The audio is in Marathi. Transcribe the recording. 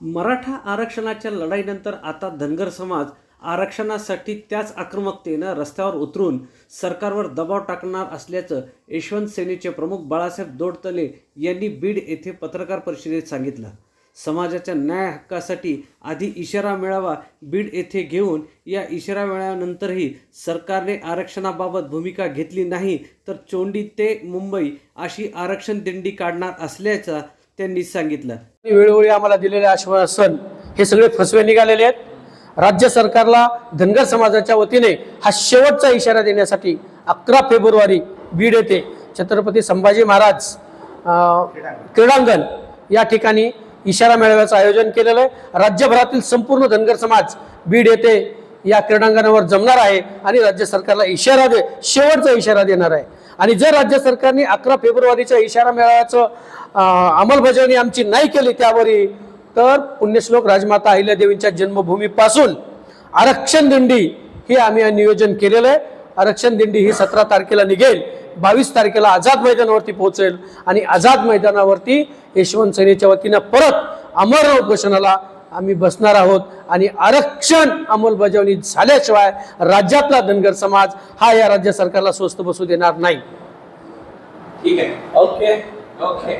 मराठा आरक्षणाच्या लढाईनंतर आता धनगर समाज आरक्षणासाठी त्याच आक्रमकतेनं रस्त्यावर उतरून सरकारवर दबाव टाकणार असल्याचं यशवंत सेनेचे प्रमुख बाळासाहेब दोडतले यांनी बीड येथे पत्रकार परिषदेत सांगितलं. समाजाच्या न्याय हक्कासाठी आधी इशारा मिळावा बीड येथे घेऊन या इशारा मिळाल्यानंतरही सरकारने आरक्षणाबाबत भूमिका घेतली नाही तर चोंडी ते मुंबई अशी आरक्षण दिंडी काढणार असल्याचा त्यांनी सांगितलं. वेळोवेळी आम्हाला दिलेले आश्वासन हे सगळे फसवे निघालेले आहेत. राज्य सरकारला धनगर समाजाच्या वतीने हा शेवटचा इशारा देण्यासाठी अकरा फेब्रुवारी बीड येथे छत्रपती संभाजी महाराज क्रीडांगण या ठिकाणी इशारा मेळाव्याचं आयोजन केलेलं आहे. राज्यभरातील संपूर्ण धनगर समाज बीड येथे या क्रीडांगणावर जमणार आहे आणि राज्य सरकारला इशारा दे शेवटचा इशारा देणार आहे. आणि जर राज्य सरकारने अकरा फेब्रुवारीच्या इशारा मेळाव्याचं अंमलबजावणी आमची नाही केली त्यावरी तर पुण्यश्लोक राजमाता अहिल्यादेवींच्या जन्मभूमीपासून आरक्षण दिंडी हे आम्ही नियोजन केलेलं आहे. आरक्षण दिंडी ही सतरा तारखेला निघेल बावीस तारखेला आझाद मैदानावरती पोहोचेल आणि आझाद मैदानावरती यशवंत सेनेच्या वतीनं परत अमरनाथ घोषणाला आम्ही बसणार आहोत आणि आरक्षण अंमलबजावणी झाल्याशिवाय राज्यातला धनगर समाज हा या राज्य सरकारला स्वस्त बसू देणार नाही. ठीक आहे. Okay okay